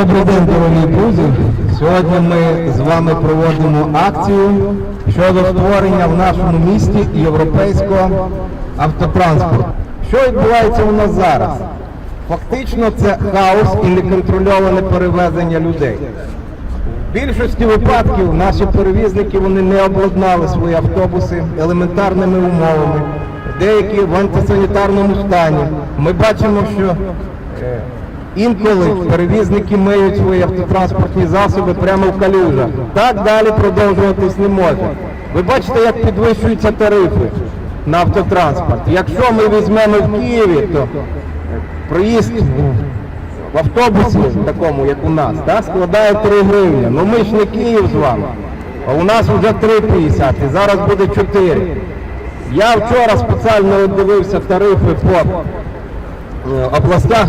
Добрий день, дорогі друзі. Сьогодні ми з вами проводимо акцію щодо створення в нашому місті європейського автотранспорту. Що відбувається у нас зараз? Фактично це хаос і неконтрольоване перевезення людей. В більшості випадків наші перевізники вони не обладнали свої автобуси елементарними умовами, деякі в антисанітарному стані. Ми бачимо, що е, інколи перевізники миють свої автотранспортні засоби прямо в калюжах. Так далі продовжуватись не може. Ви бачите, як підвищуються тарифи на автотранспорт. Якщо ми візьмемо в Києві, то проїзд в автобусі такому, як у нас, да, складає 3 гривні. Ну ми ж не Київ з вами. А у нас вже 3,50 і зараз буде 4. Я вчора спеціально дивився тарифи по областях.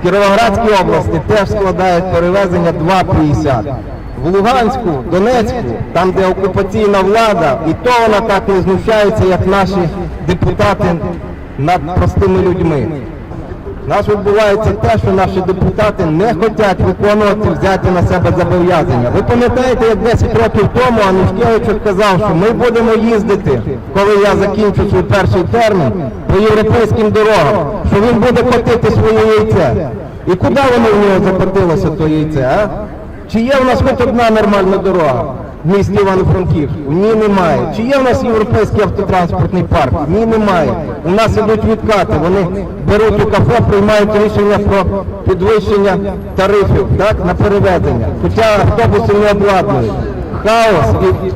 В Кіровоградській області теж складають перевезення 2,50. В Луганську, Донецьку, там де окупаційна влада, і то вона так не знущається, як наші депутати над простими людьми. Нас відбувається те, що наші депутати не хочуть виконувати взяти на себе зобов'язання. Ви пам'ятаєте, як 10 років тому Анушкевичу сказав, що ми будемо їздити, коли я закінчу свій перший термін, по європейським дорогам, що він буде котити своє яйце. І куди воно в нього закотилося, то яйце, а? Чи є в нас хоч одна нормальна дорога місті Івано-Франківську? Ні, немає. Чи є в нас європейський автотранспортний парк? Ні, немає. У нас ідуть відкати. Вони беруть у кафе, приймають рішення про підвищення тарифів так, на перевезення. Хоча автобуси не обладнують. Хаос і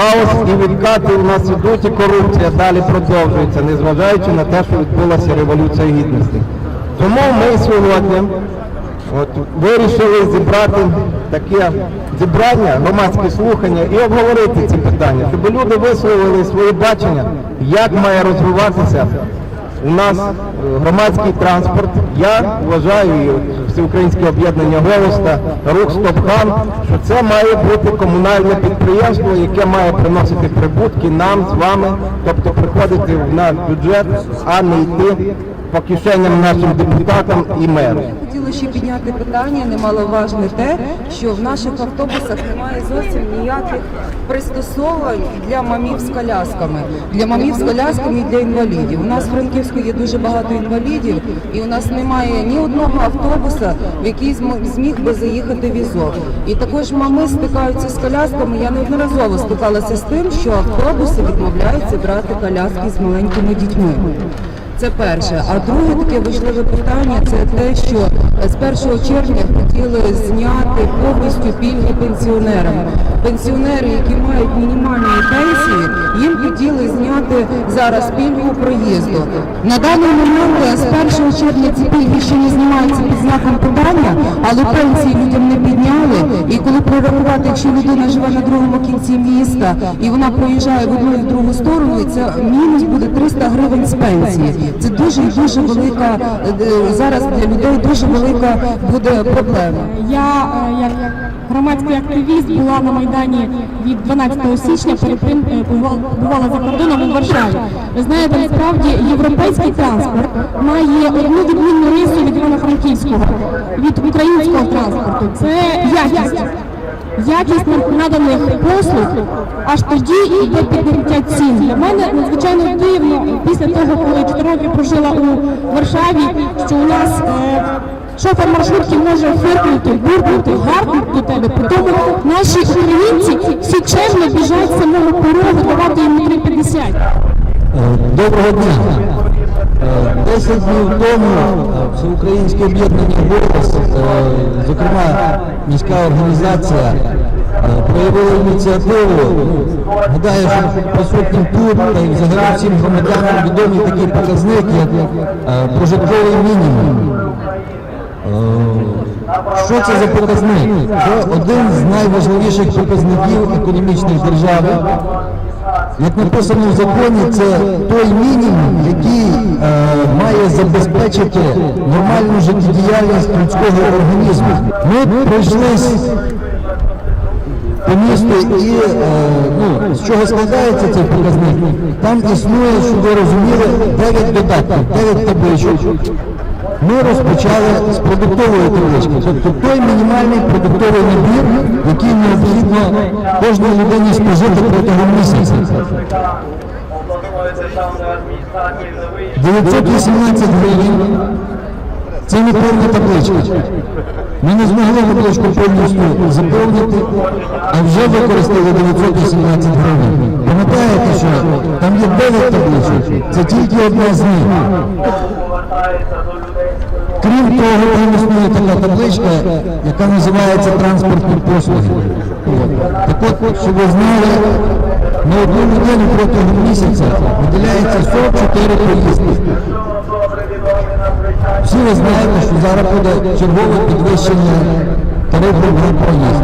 хаос і відкати у нас ідуть, і корупція далі продовжується, незважаючи на те, що відбулася революція гідності. Тому ми сьогодні От вирішили зібрати таке зібрання, громадські слухання і обговорити ці питання, щоб люди висловили своє бачення, як має розвиватися у нас е, громадський транспорт. Я вважаю, і Всеукраїнське об'єднання «Голос» та рух «Стопган», що це має бути комунальне підприємство, яке має приносити прибутки нам з вами, тобто приходити в наш бюджет, а не йти по кишеням нашим депутатам і мерам. Хотіла ще підняти питання, немаловажне те, що в наших автобусах немає зовсім ніяких пристосовань для мамів з колясками, для мамів з колясками і для інвалідів. У нас в Франківську є дуже багато інвалідів, і у нас немає ні одного автобуса, в який зм- зміг би заїхати візок. І також мами стикаються з колясками. Я неодноразово стикалася з тим, що автобуси відмовляються брати коляски з маленькими дітьми. Це перше. А друге таке важливе питання це те, що з 1 червня хотіли зняти повністю пільги пенсіонерам. Пенсіонери, які мають мінімальні пенсії, їм хотіли зняти зараз пільгу проїзду. На даний момент е, з 1 червня ці пільги ще не знімаються під знаком подання, але пенсії людям не підняли. І коли прорахувати, якщо людина живе на другому кінці міста і вона проїжджає в одну і в другу сторону, це мінус буде 300 гривень з пенсії. Це дуже і дуже велика е, зараз для людей дуже велика буде проблема. Я е, як громадський активіст була на майдані від 12 січня. Перед тим е, бувала за кордоном у Варшаві. Ви знаєте, насправді європейський транспорт має одну відмінну рису від Івано-Франківського, від українського транспорту. Це якість. Якість наданих послуг аж тоді йде підняття цін. Для мене надзвичайно дивно після того, коли 4 роки прожила у Варшаві, що у нас е, шофер маршрутки може фиркнути, буркнути, гаркнути до тебе. Тому наші українці всі чемно біжать самого порогу давати йому 3,50. Е, Доброго дня. Е, Десять днів тому е, Всеукраїнське об'єднання «Голос», е, зокрема міська організація, е, проявила ініціативу. Ну, Гадаю, що присутнім тут та й взагалі всім громадянам відомий такий показник, як прожитковий мінімум. Що це за показник? Це один з найважливіших показників економічної держави. Як написано в законі, це той мінімум, який має забезпечити нормальну життєдіяльність людського організму. Ми пройшлись по місту і е, ну, з чого складається цей показник? Там існує, щоб ви розуміли, 9 додатків, 9 табличок. ми розпочали з продуктової таблички, тобто той мінімальний продуктовий набір, який необхідно кожній людині спожити протягом місяця. Обладнується державною адміністрацією на виїзд. 918 гривень. Це не повна табличка. Ми не змогли табличку повністю заповнити, а вже використали 918 гривень. Пам'ятаєте, що там є 9 табличок, це тільки одна з них. Крім того, там існує така табличка, яка називається транспортні послуги. Так от, щоб ви знали, на одну людину протягом місяця виділяється 44 поїздки. Всі ви знаєте, що зараз буде чергове підвищення тарифів на проїзд.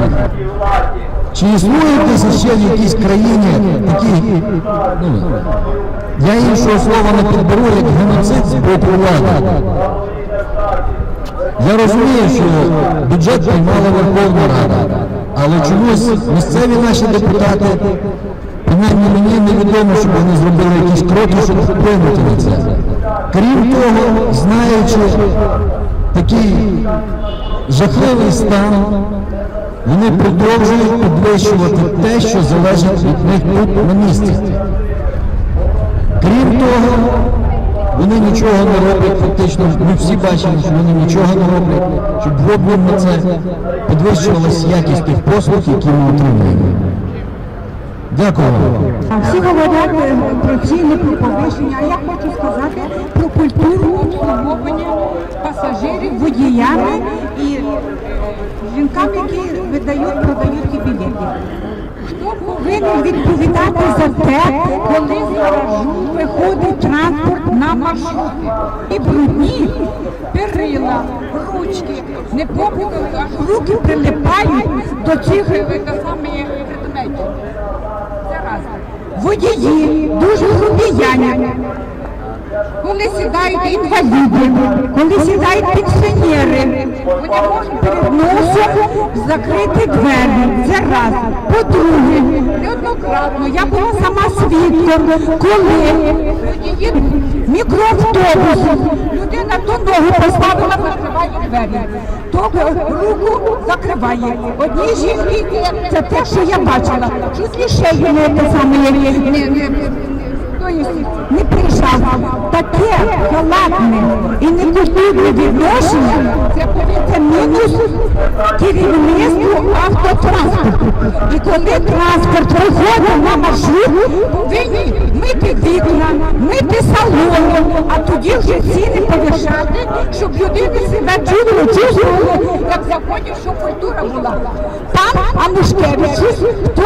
Чи існує десь ще в якійсь країні такі, ну, я іншого слова не підберу, як геноцид з боку влади. Я розумію, що бюджет приймала Верховна Рада, але чомусь місцеві наші депутати, принаймні мені невідомо, щоб вони зробили якісь кроки, щоб вплинути на це. Крім того, знаючи такий жахливий стан, вони продовжують підвищувати те, що залежить від них тут на місці. Крім того, вони нічого не роблять, фактично, ми всі бачимо, що вони нічого не роблять, щоб в обмін на це підвищувалась якість тих послуг, які ми отримуємо. Дякую. Всі говорять е, про ціни, про повищення, я хочу сказати про культуру обслуговування пасажирів водіями і жінкам, які видають, продають ті білети. Хто повинен відповідати за те, коли з гаражу виходить транспорт на маршрути? І брудні перила, ручки, не попікали, аж руки прилипають до цих предметів. Водії дуже грубіяння. Коли сідають інваліди, коли сідають пенсіонери, вони можуть перед носом закрити двері. Це раз. По-друге, неоднократно я була сама свідком, коли водії мікроавтобусу, людина то ногу поставила, закриває двері, то руку закриває. Одній жінки це те, що я бачила. Чуть лишею не те саме не, Тобто прийшов. Таке халатне і некультурне відношення, це мінус керівництву автотранспорту. І коли транспорт виходить на маршрут, повинні мити вікна, мити салони, а тоді вже ціни повишати, щоб людина себе чудово чувствувала, як в законі, що культура була. Пан Анушкевич, хто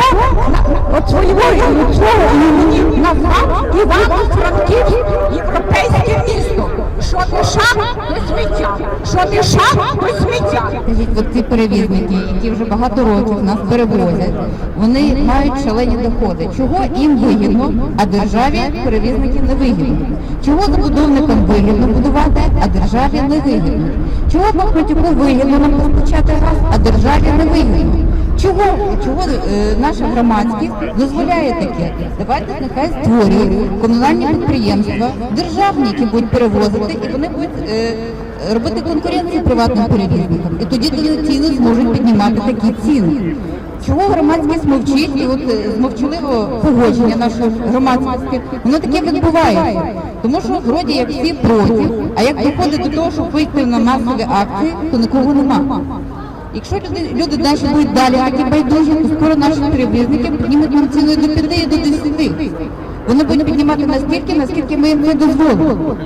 от свого імені назвав Івано-Франківськ європейське місто. Що шаг, то сміття. Що шаг, то сміття. От ці перевізники, які вже багато років нас перевозять, вони мають шалені доходи. Чого їм вигідно, а державі перевізники не вигідно? Чого забудовникам вигідно будувати, а державі не вигідно? Чого Бахматюку вигідно нам постачати газ, а державі не вигідно? Чого, чого е, наша громадськість дозволяє таке? Давайте нехай створює комунальні підприємства, державні, які будуть перевозити, і вони будуть е, робити конкуренцію приватним перевізникам. І тоді традиційно зможуть піднімати такі ціни. Чого громадськість мовчить, і от е, з мовчаливого погодження нашої громадськості, воно таке відбувається. Тому що вроді як всі проти, а як доходить до того, щоб вийти на масові акції, то нікого нема. Якщо люди, люди далі будуть далі такі байдужі, то скоро наші перевізники піднімуть нам ціну до 5 і до 10. Вони будуть піднімати настільки, наскільки ми їм це дозволимо.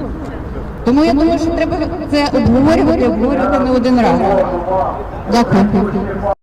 Тому я думаю, що треба це обговорювати, обговорювати не один раз. Дякую.